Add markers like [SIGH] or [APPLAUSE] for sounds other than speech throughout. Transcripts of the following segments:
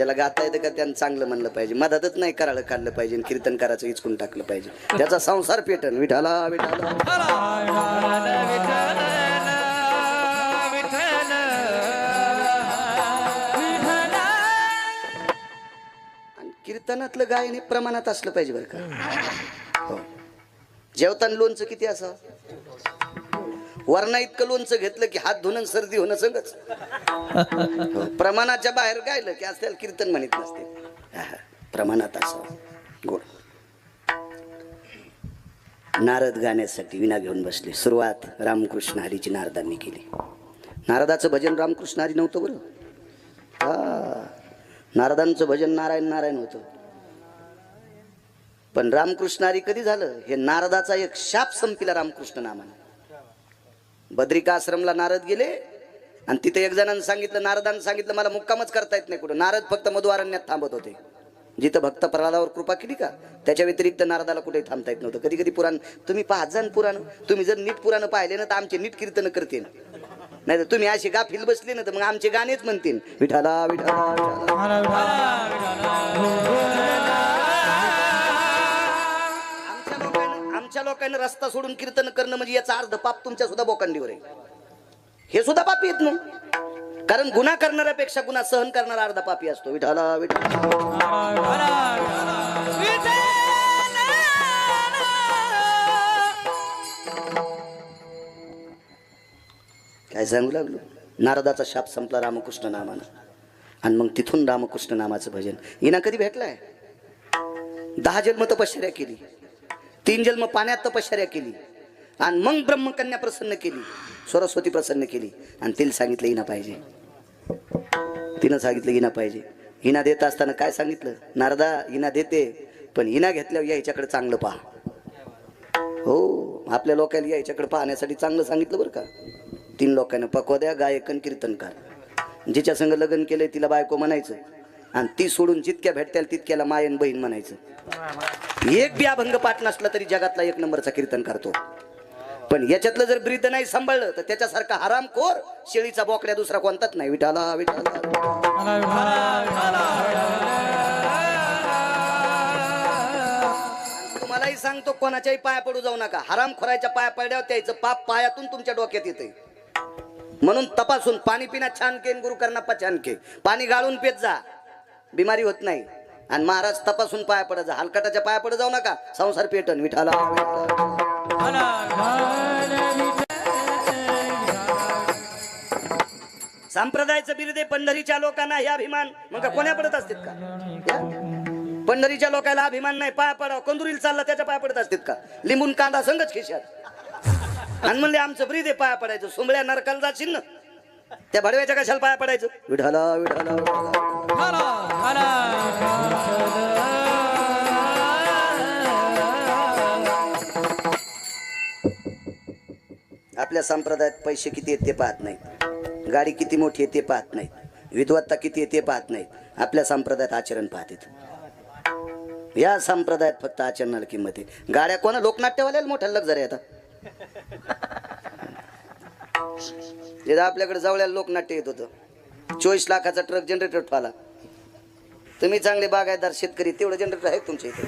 ज्याला गाता येतं का त्यानं चांगलं म्हणलं पाहिजे. मधातच नाही कराळं काढलं पाहिजे आणि कीर्तनकाराचं इचकून टाकलं पाहिजे. त्याचा संसार पेटन. विठाला विठाला आणि कीर्तनातलं गायन हे प्रमाणात असलं पाहिजे बरं का. हो. जेवताना लोणचं किती असावं? वरणा इतकं लोणचं घेतलं की हात धुणं सर्दी होणं सगळंच. प्रमाणाच्या बाहेर गायलं की असल्याला कीर्तन म्हणत नसते. प्रमाणात असं. गोड. नारद गाण्यासाठी विना घेऊन बसले. सुरुवात रामकृष्ण हरीची नारदांनी केली. नारदाचं भजन रामकृष्ण हरी नव्हतं बरं. हा नारदांचं भजन नारायण नारायण होतं. पण रामकृष्ण हरी कधी झालं? हे नारदाचा एक शाप संपिला रामकृष्ण नामानं. बद्रिका आश्रमला नारद गेले. आणि तिथे एक जणांना सांगितलं नारदानं सांगितलं मला मुक्कामच करता येत नाही कुठं. नारद फक्त मधुआरण्यात थांबत होते. जिथं भक्त प्रल्हादावर कृपा केली का त्याच्या व्यतिरिक्त नारदाला कुठेही थांबता येत नव्हतं. कधी कधी पुराण तुम्ही पाहत जा पुराण. तुम्ही जर नीट पुराण पाहिले ना तर आमचे नीट कीर्तन करतील. नाही तर तुम्ही अशी गाफील बसली ना तर मग आमचे गाणेच म्हणतील. विठाला विठाला लोकांना लोकांना रस्ता सोडून कीर्तन करणं म्हणजे याचा अर्ध पाप तुमच्या सुद्धा बोकांडीवर आहे. हे सुद्धा पापी येत नाही कारण गुन्हा करणाऱ्यापेक्षा गुन्हा सहन करणारा अर्धा पापी असतो. विठाला विठाला काय सांगू लागलो? नारदाचा शाप संपला रामकृष्ण नामानं. आणि मग तिथून रामकृष्ण नामाचं भजन. हिना कधी भेटलाय? दहा जन्म तपश्चर्या केली. तीन जन्म पाण्यात तपश्चर्या केली. आणि मग ब्रह्मकन्या प्रसन्न केली. सरस्वती प्रसन्न केली. आणि तिला सांगितलं हिना पाहिजे. तिनं सांगितलं हिना पाहिजे. हिना देत असताना काय सांगितलं? नारदा हिना देते पण हिना घेतल्यावर या हिच्याकडे चांगलं पहा. हो आपल्या लोकांनी या हिच्याकडे पाहण्यासाठी चांगलं सांगितलं बरं का. तीन लोकांना पकवाद्या गायकन कीर्तनकार. जिच्या संग लग्न केलंय तिला बायको म्हणायचं. आणि ती सोडून जितक्या भेटत्याल तितक्याला मायन बहीण म्हणायचं. एक बी अभंग पाठ नसला तरी जगातला एक नंबरचा कीर्तन करतो. पण याच्यातलं जर ब्रीद नाही सांभाळलं तर त्याच्यासारखा हरामखोर शेळीचा बोकड्या दुसरा कोणताच नाही. विठाला विठाला तुम्हालाही सांगतो कोणाच्याही पाया पडू जाऊ नका. हराम खोरायच्या पाया पडल्यावर त्याचं पाप पायातून तुमच्या डोक्यात येते. म्हणून तपासून पाणी पिना छान के गुरु करना पछान के पाणी गाळून पेत जा. बिमारी होत नाही. आणि महाराज तपासून पाया पडत जा. हलकटाच्या पाया पडत जाऊ नका. संसार पेटन विठाला. विठाला. संप्रदायाचं बिरुदे पंढरीच्या लोकांना हे अभिमान. मग का कोण्या पडत असतात का? पंढरीच्या लोकांना अभिमान नाही. पाया पडा कंदुरीला चालला त्याच्या पाया पडत असतात का? लिंबून कांदा संगच खिशात. आणि म्हणले आमचं ब्रिदे पाया पडायचं. सुंबळ्या नरकाला जाशील ना? त्या भडव्याच्या कशाला पाया पडायचं? विठाला विठाला विठाला. आपल्या संप्रदायात पैसे किती येते ते पाहत नाहीत. गाडी किती मोठी येते पाहत नाहीत. विद्वत्ता किती येते पाहत नाहीत. आपल्या संप्रदायात आचरण पाहतात या संप्रदायात फक्त आचरणाला किंमत आहे. गाड्या कोणा लोकनाट्यवाल्याला मोठ्या लक्झरी आता [LAUGHS] आपल्याकडे जवळ्याला लोकनाट्य येत होतं. चोवीस लाखाचा ट्रक जनरेटर ठेवला. तुम्ही चांगले बागायतदार शेतकरी तेवढं जनरेटर आहे तुमच्या इथे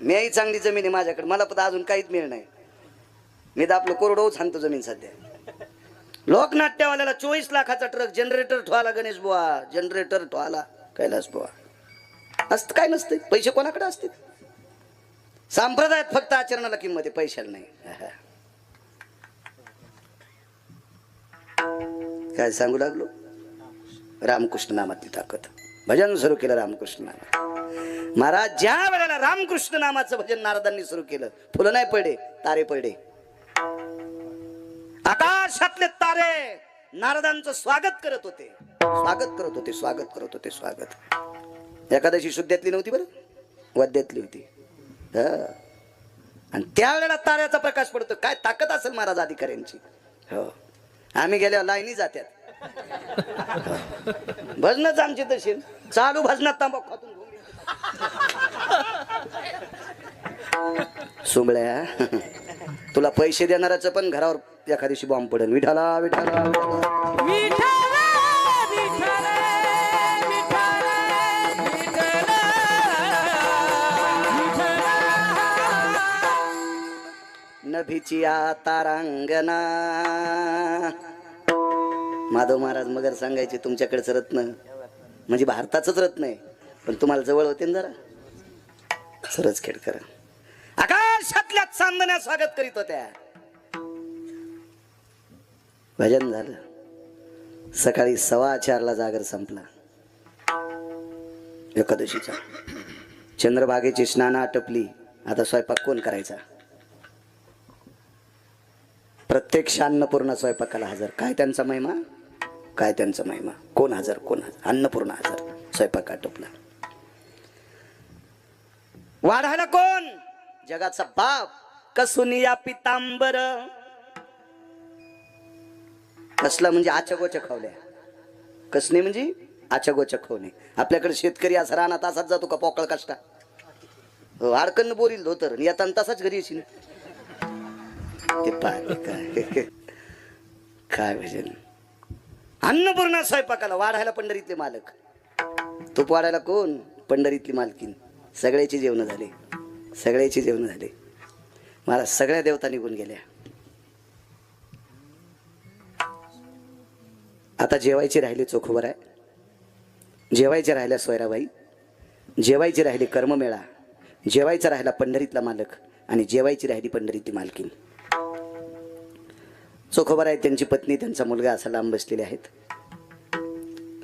मीही चांगली जमीन आहे माझ्याकडे. मला पण अजून काहीच मिळ नाही. मी तर आपलं कोरडो सांगतो जमीन सध्या. लोकनाट्यवाल्याला चोवीस लाखाचा ट्रक जनरेटर ठेवाला गणेश बुवा. जनरेटर ठेवाला. कैलास बुवा. असतं काय नसतं? पैसे कोणाकडे असतील? संप्रदायात फक्त आचरणाला किंमत आहे पैशाला नाही. [LAUGHS] काय सांगू लागलो? रामकृष्ण नामातली ताकद. भजन सुरू केलं रामकृष्ण नामात. महाराज ज्या वेळेला रामकृष्ण नामाचं भजन नारदांनी सुरू केलं फुलं नाही पडे तारे पडे आकाशातले तारे नारदांचं स्वागत करत होते. स्वागत करत होते स्वागत करत होते स्वागत. एकादशी शुद्ध्यातली नव्हती बरं वद्यातली होती. आणि त्यावेळेला ताऱ्याचा प्रकाश पडतो. काय ताकद असेल महाराज अधिकाऱ्यांची? हो. आम्ही गेल्यावर लाईनी जात्यात. भजनच आमचे तसे चालू भजनात तांबाखू खातून सुंबळ्या तुला पैसे देणाराच पण घरावर एखाद्या दिवशी बॉम्ब पडेल. विठाला विठाला नभीची आता रांगना माधव महाराज मगर सांगायचे तुमच्याकडचं रत्न. म्हणजे भारताचंच रत्न आहे. पण तुम्हाला जवळ होते ना जरा. सरच खेड करा आकाशातल्या चांदण्या स्वागत करीत होत्या. भजन झालं. सकाळी सव्वा चारला जागर संपला. एकादशीचा. चंद्रभागेची स्नानं आटपली. आता स्वयंपाक कोण करायचा? प्रत्येक शान्नपूर्ण स्वयंपाकाला हजर. काय त्यांचा महिमा? काय त्यांचा महिमा कोण हजर कोण हजर अन्नपूर्णा हजर स्वयंपाक आटोपला वाढायला कोण? जगाचा बाप. कसुनिया पितांबर? कसला म्हणजे आचगोच्या खावल्या? कसणे म्हणजे? आचगोच्या खवणे आपल्याकडे शेतकरी असा रानात तासात जातो का पोकळ कष्टा? हो अडकन बोरील धोतर. आणि येताना तसाच घरी येशील. ते पाय काय. [LAUGHS] काय भजन? अन्नपूर्णा स्वयंपाकाला वाढायला पंढरीतले मालक. तूप वाढायला कोण? पंढरीतली मालकीन सगळ्याची जेवण झाले. सगळ्याची जेवण झाले. मला सगळ्या देवता निघून गेल्या. आता जेवायची राहिली चोखोबर आहे जेवायचे राहिल्या सोयराबाई. जेवायची राहिली कर्ममेळा. जेवायचा राहिला पंढरीतला मालक आणि जेवायची राहिली पंढरीतली मालकीन चोखोबर आहे त्यांची पत्नी त्यांचा मुलगा असा लांब बसलेले आहेत.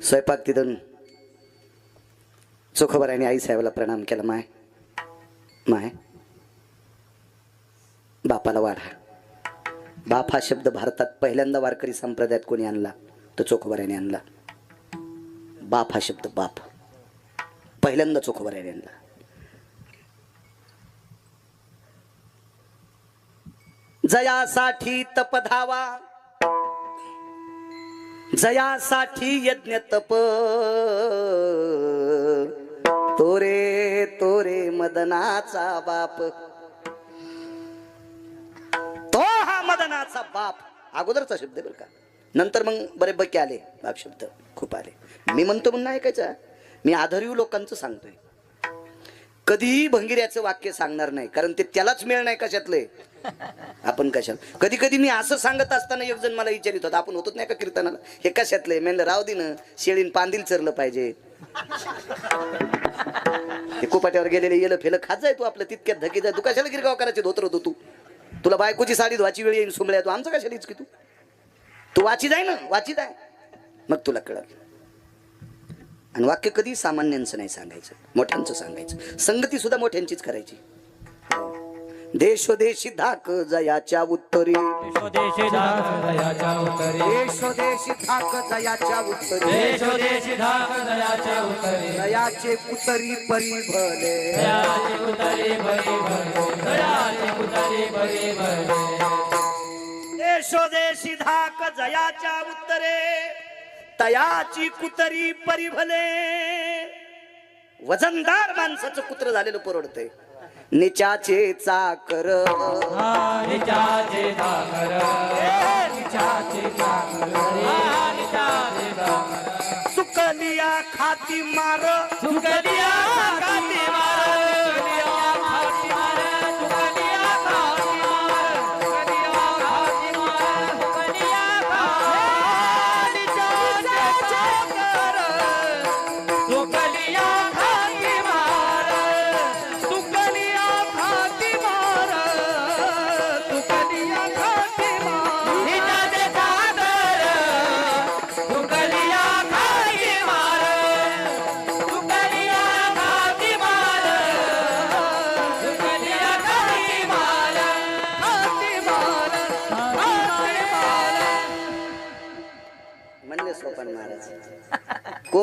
स्वयंपाक तिथून चोखोबराने आई साहेबाला प्रणाम केला माय माय बापाला वाढा. बाप हा शब्द भारतात पहिल्यांदा वारकरी संप्रदायात कोणी आणला तर चोखोबराने आणला. बाप हा शब्द बाप. पहिल्यांदा चोखोबराने आणला. जयासाठी तप धावा. जयासाठी यज्ञ तप. तोरे तोरे मदनाचा बाप. तो हा मदनाचा बाप. अगोदरचा शब्द बरं का. नंतर मग बरे बके आले. बाप शब्द खूप आले. मी म्हणतो म्हणून ऐकायचा. मी आधारीव लोकांचं सांगतोय. कधीही भंगिऱ्याचं वाक्य सांगणार नाही कारण ते त्यालाच मिळ नाही कशातले. आपण कशात? कधी कधी मी असं सांगत असताना एक जण मला विचारित होता आपण होतोच नाही का कीर्तनाला? हे कशातले? मेन राव दिन शेळीन पांदिल चरलं पाहिजे. हे कुपाट्यावर गेलेले येलं फेलं खात जाय तू आपलं तितक्यात धकी जाय. तू कशाला गिरगाव करायचे धोतर होतो तू? तुला बायकोची साडी धुवाची वेळ येईल सुमळ्या तू आमचं कशाला की तू? तू वाची जाय ना? वाची जाय मग तुला कळत आणि वाक्य कधी सामान्यांचं नाही सांगायचं मोठ्यांचं सांगायचं. संगती सुद्धा मोठ्यांचीच करायची. देशोदेशी धाक जयाच्या उत्तरी. धाक दयाच्या उत्तरे. देशोदेशी धाक जयाच्या उत्तरी. देशोदेशी धाक दयाच्या उत्तरे. जयाचे परिभले. उतरी भरे देशोदेशी धाक जयाच्या उत्तरे. तयाची कुतरी परिभले. वजनदार माणसाचं कुत्र झालेलं परवडतंय. निचाचे चाकर. हा निचाचे धाकर सुकलिया खाती मार. सुकलिया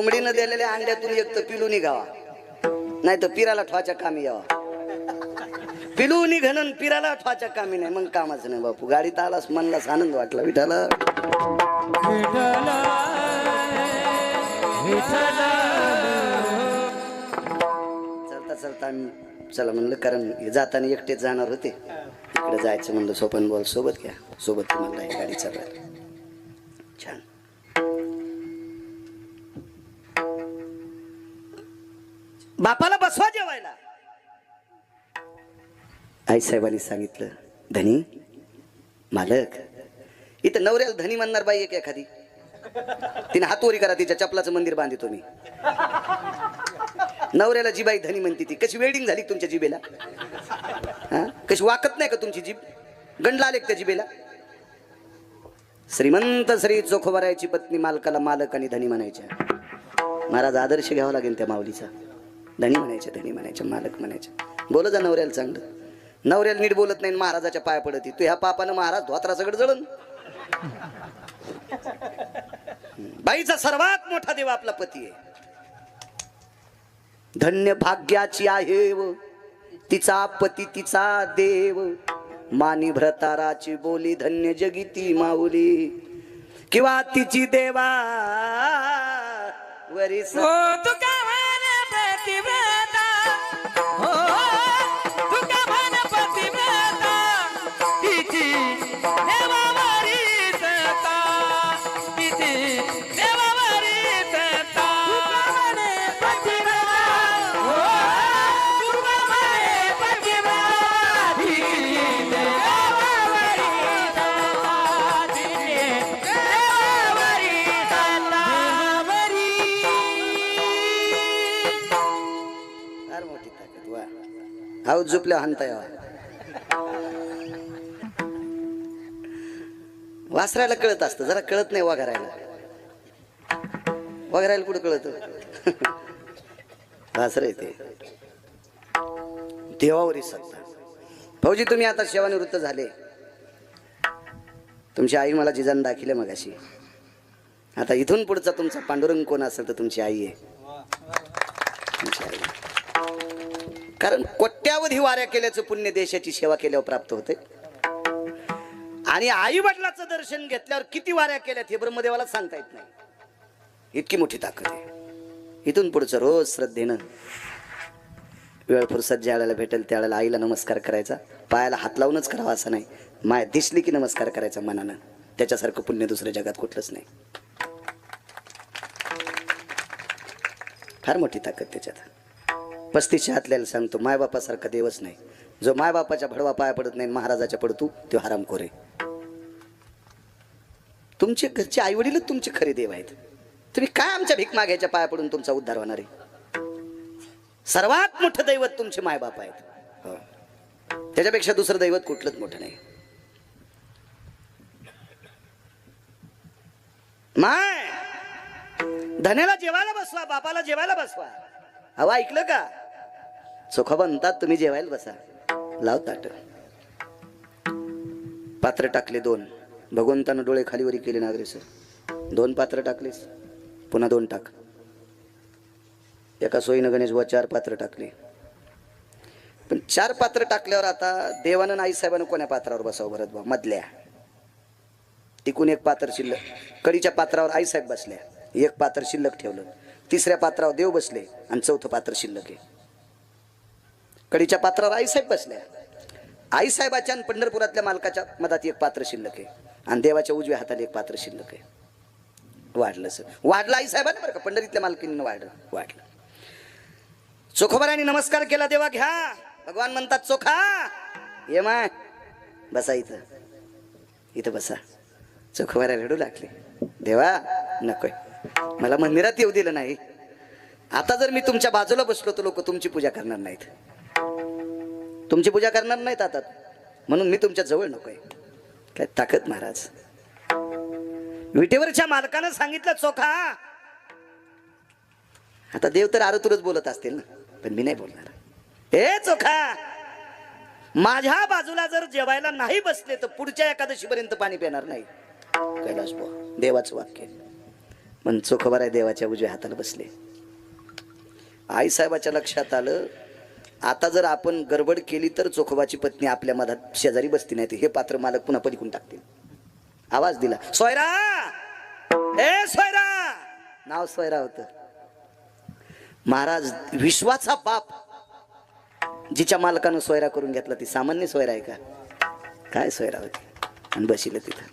कोंबडीनं दिलेल्या अंड्यातून एक तर पिलू निघावा. नाही तर पिराला ठवाच्या कामी यावा. पिलू निघणं पिराला ठवाच्या कामी नाही. मग कामाचं नाही बापू. गाडीत आलास मनलास आनंद वाटला विठाला. चलता चलता आम्ही. चला म्हणलं कारण हे जाताना एकटेच जाणार होते. इकडे जायचं म्हणलं सोपन बॉल सोबत घ्या. सोबत म्हणलं गाडी चालवायला. छान. बापाला बसवा जेवायला. आई साहेबांनी सांगितलं धनी मालक इथं नवऱ्याला धनी म्हणणार बाई एक एखादी. तिने हातोरी करा तिच्या चपलाचं मंदिर बांधितो मी. नवऱ्याला जी बाई धनी म्हणते ती कशी वेडिंग झाली तुमच्या जिबेला हा? कशी वाकत नाही का तुमची जीभ? गंडला आले त्या जिबेला श्रीमंत श्री चोखोबरायची पत्नी मालकाला मालक आणि धनी म्हणायच्या. महाराज आदर्श घ्यावा लागेल त्या माऊलीचा. धनी म्हणायच्या धनी म्हणायच्या मालक म्हणायच्या बोल जा नवऱ्याला चांगलं. नवऱ्याला नीट बोलत नाही महाराजाच्या पाया पडत तू ह्या पापानं महाराज धोत्रा सगळं जळण. बाईचा सर्वात मोठा देव आपला पती आहे. धन्य भाग्याची आहे व तिचा पती तिचा देव. मानी भ्रताराची बोली धन्य जगिती माऊली. किंवा तिची देवा वरी स- हो, तुका हाऊ झोपल्या हानता यावा वासरायला कळत असतं जरा कळत नाही वाघरायला. वाघरायला कुठं कळत? [LAUGHS] वासर येते. देवावरी सत्ता. भाऊजी तुम्ही आता सेवानिवृत्त झाले. तुमची आई मला जिजान दाखिले मगाशी. आता इथून पुढचा तुमचा पांडुरंग कोण असेल तर तुमची आई आहे. तुमची आई. कारण कोट्यावधी वाऱ्या केल्याचं पुण्य देशाची सेवा केल्यावर प्राप्त होते. आणि आई वडिलाचं दर्शन घेतल्यावर किती वाऱ्या केल्यात हे ब्रह्मदेवाला सांगता येत नाही. इतकी मोठी ताकद आहे. इथून पुढचं रोज श्रद्धेनं वेळ फुरसत ज्या वेळेला भेटेल त्यावेळेला आईला नमस्कार करायचा. पायाला हात लावूनच करावा असं नाही. माया दिसली की नमस्कार करायचा मनानं. त्याच्यासारखं पुण्य दुसऱ्या जगात कुठलंच नाही. फार मोठी ताकद त्याच्यात. पस्तीसच्या हातल्याला सांगतो मायबापासारखा देवच नाही. जो मायबापाच्या भडवा पाया पडत नाही महाराजाच्या पडतो तो हराम कोरे तुमचे घरचे आईवडीलच तुमचे खरे देव आहेत. तुम्ही काय आमच्या भीक मागायच्या पाया पडून तुमचा उद्धार होणार आहे? सर्वात मोठं दैवत तुमचे मायबाप आहेत. हो. त्याच्यापेक्षा दुसरं दैवत कुठलंच मोठं नाही. माय धन्याला जेवायला बसवा बापाला जेवायला बसवा. हवा ऐकलं का? सुखोबा म्हणतात तुम्ही जेवायला बसा. लाव ताट. पात्र टाकले दोन. भगवंतानं डोळे खालीवरी केले नागरे सर. दोन पात्र टाकलेस. पुन्हा दोन टाक. एका सोयीनं गणेश बुवा चार पात्र टाकले. पण चार पात्र टाकल्यावर आता देवानं आई साहेबानं कोण्या पात्रावर बसावं भरत बा मधल्या. टिकून एक पात्र शिल्लक. कडीच्या पात्रावर आईसाहेब बसल्या. एक पात्र शिल्लक ठेवलं. तिसऱ्या पात्रावर देव बसले. आणि चौथं पात्र शिल्लक आहे. कडीच्या पात्रावर आईसाहेब बसल्या आईसाहेबाच्या आणि पंढरपुरातल्या मालकाच्या मधात एक पात्र शिल्लक आहे. आणि देवाच्या उजव्या हाताला एक पात्र शिल्लक आहे. वाढलं सर. वाढलं आईसाहेबांनी बरं का? पंढरीतल्या मालकीनं वाढलं. वाढलं. चोखोबराने नमस्कार केला देवा घ्या. भगवान म्हणतात चोखा ये माय बसा इथं. इथं बसा. चोखोबऱ्या रडू लागले. देवा नकोय. मला मंदिरात येऊ दिलं नाही. आता जर मी तुमच्या बाजूला बसलो तर लोक तुमची पूजा करणार नाहीत. तुमची पूजा करणार नाहीत आता. म्हणून मी तुमच्या जवळ नकोय. काय ताकद महाराज. विटेवरच्या मालकानं सांगितलं चोखा. आता देव तर आरतुरच बोलत असतील ना. पण मी नाही बोलणार. ए चोखा. माझ्या बाजूला जर जेवायला नाही बसले तर पुढच्या एकादशीपर्यंत पाणी पिणार नाही. कैलास बुवा देवाचं वाक्य. पण चोखबर आहे देवाच्या उजव्या हाताला बसले. आई साहेबाच्या लक्षात आलं आता जर आपण गडबड केली तर चोखोबाची पत्नी आपल्या मधात शेजारी बसती नाही हे पात्र मालक पुन्हा पलिकून टाकतील. आवाज दिला. सोयरा! ए सोयरा! नाव सोयरा होत. महाराज विश्वाचा बाप. जिच्या मालकानं सोयरा करून घेतला ती सामान्य सोयरा आहे का? काय सोयरा होती? आणि बसिल तिथं.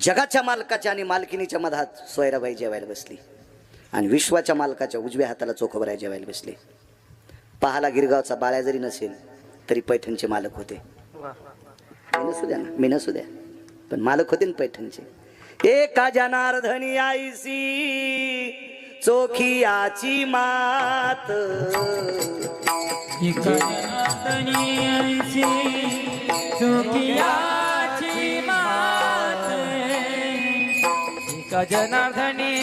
जगाच्या मालकाच्या आणि मालकिनीच्या मधात सोयराबाई जेवायला बसली. आणि विश्वाच्या मालकाच्या उजव्या हाताला चोखोबराय जेवायला बसली. पाहाला गिरगावचा बाळ्या जरी नसेल तरी पैठणचे मालक होते. मी नसू द्या ना मी नसू द्या. पण मालक होते ना पैठणचे. एका जनार्दनी आईसी? चोखियाची मात. चुकियाची मात. एका जनार्दनी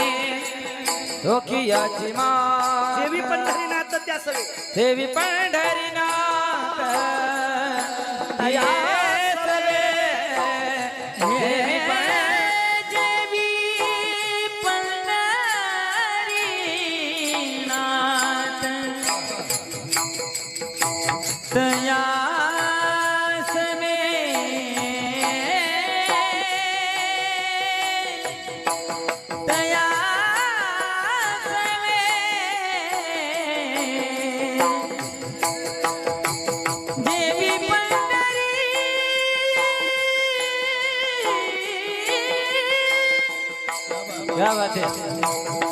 चुकियाची मात. देवी पंढरीनाथ त्या सगळे. देवी पंढरीनाथ क्या बात है